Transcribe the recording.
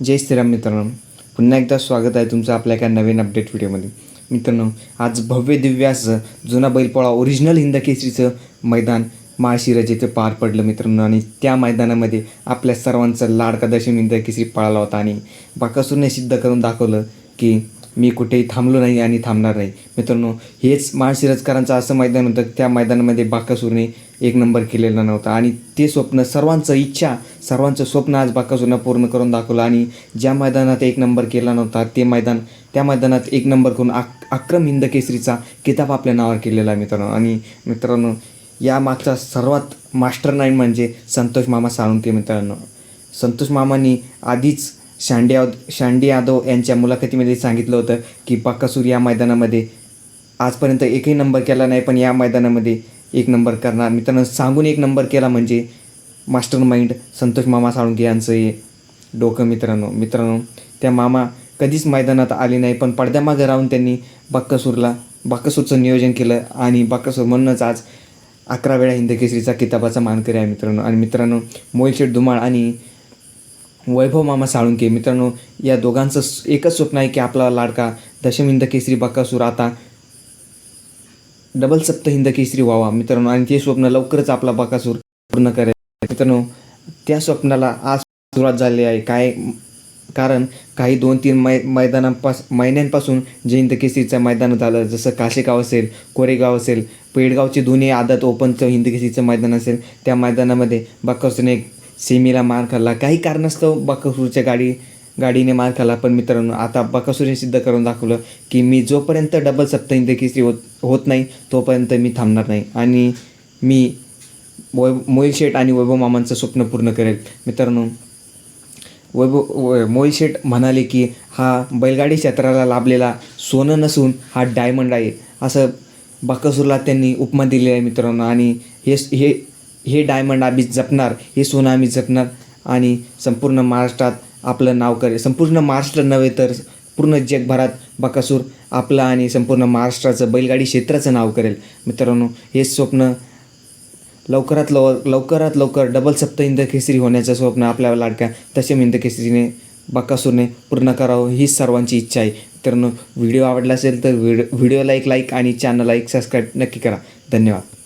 जय श्रीराम मित्रांनो. पुन्हा एकदा स्वागत आहे तुमचं आपल्या एका नवीन अपडेट व्हिडिओमध्ये मित्रांनो आज भव्य दिव्य असं जुना बैलपोळा ओरिजिनल हिंद केसरीचं मैदान माळशिराज येथे पार पडलं मित्रांनो आणि त्या मैदानामध्ये आपल्या सर्वांचा लाडका दर्शन हिंद केसरी पळाला होता आणि बाकासूरने सिद्ध करून दाखवलं की मी कुठेही थांबलो नाही आणि थांबणार नाही. मित्रांनो हेच माळशिराजकरांचं असं मैदान होतं. त्या मैदानामध्ये बाकासूरने एक नंबर केलेला नव्हता. आणि ते स्वप्न सर्वांचं इच्छा सर्वांचं स्वप्न आज बाकासून पूर्ण करून दाखवलं. आणि ज्या मैदानात एक नंबर केला नव्हता ते मैदान त्या मैदानात एक नंबर करून आक अक्रम हिंद केसरीचा किताब आपल्या नावावर केलेला आहे मित्रांनो. आणि मित्रांनो या मागचा सर्वात मास्टर नाईन म्हणजे संतोष मामा साळुंके मित्रांनो. संतोष मामांनी आधीच शांडे याद शांडे यादव यांच्या मुलाखतीमध्ये सांगितलं होतं की पाकासूर या मैदानामध्ये आजपर्यंत एकही नंबर केला नाही पण या मैदानामध्ये एक नंबर करणार. मित्रांनो सांगून एक नंबर केला म्हणजे मास्टर माइंड संतोष मामा साळुंके यांचं हे डोकं मित्रांनो. मित्रांनो त्या मामा कधीच मैदानात आले नाही पण पडद्यामागे राहून त्यांनी बाक्कासूरला बाक्कासूरचं नियोजन केलं आणि बाक्कासूर म्हणूनच आज अकरा वेळा हिंदकेसरीचा किताबाचा मानकरी आहे मित्रांनो. आणि मित्रांनो मोहिलशेठ धुमाळ आणि वैभव मामा साळुंके मित्रांनो या दोघांचं एकच स्वप्न आहे की आपला लाडका दशमिंद केसरी बक्कासूर आता डबल सप्त हिंद केसरी व्हावा मित्रांनो आणि ते स्वप्न लवकरच आपला बकासूर पूर्ण करेल. मित्रांनो त्या स्वप्नाला आज सुरुवात झाली आहे. काय कारण काही दोन तीन मै मैदानांपास महिन्यांपासून जे हिंद केसरीचं मैदान झालं. जसं काशेगाव असेल कोरेगाव असेल पेडगावचे दोन्ही आदत ओपनचं हिंद केसरीचं मैदान असेल त्या मैदानामध्ये बकासूरने एक सेमीला मार खाल्ला. काही कारणास्तव बकासूरच्या गाडी गाडीने मार खाला पण मित्रांनो आता बकासुरीने सिद्ध करून दाखवलं की मी जोपर्यंत डबल सप्त हिंद केसरी होत होत नाही तोपर्यंत मी थांबणार नाही. आणि मी वै मोहिल शेठ आणि वैभव मामांचं स्वप्न पूर्ण करेल. मित्रांनो वैभव व- मोहिल शेठ म्हणाले की हा बैलगाडी क्षेत्राला लाभलेला सोनं नसून हा डायमंड आहे. असं बकासूरला त्यांनी उपमा दिली आहे मित्रांनो. आणि हे हे हे डायमंड आम्ही जपणार हे सोनं आम्ही जपणार आणि संपूर्ण महाराष्ट्रात आपलं नाव करेल संपूर्ण महाराष्ट्र नव्हे तर पूर्ण जगभरात बकासूर आपलं आणि संपूर्ण महाराष्ट्राचं बैलगाडी क्षेत्राचं नाव करेल. मित्रांनो हे स्वप्न लवकरात लव लवकरात लवकर डबल सप्त इंदखेसरी होण्याचं स्वप्न आपल्या लाडक्या तसे इंदखेसरीने बकासूरने पूर्ण करावं ही सर्वांची इच्छा आहे. मित्रांनो व्हिडिओ आवडला असेल तर व्हिडिओ व्हिडिओला एक लाईक आणि चॅनलला एक सबस्क्राईब नक्की करा. धन्यवाद.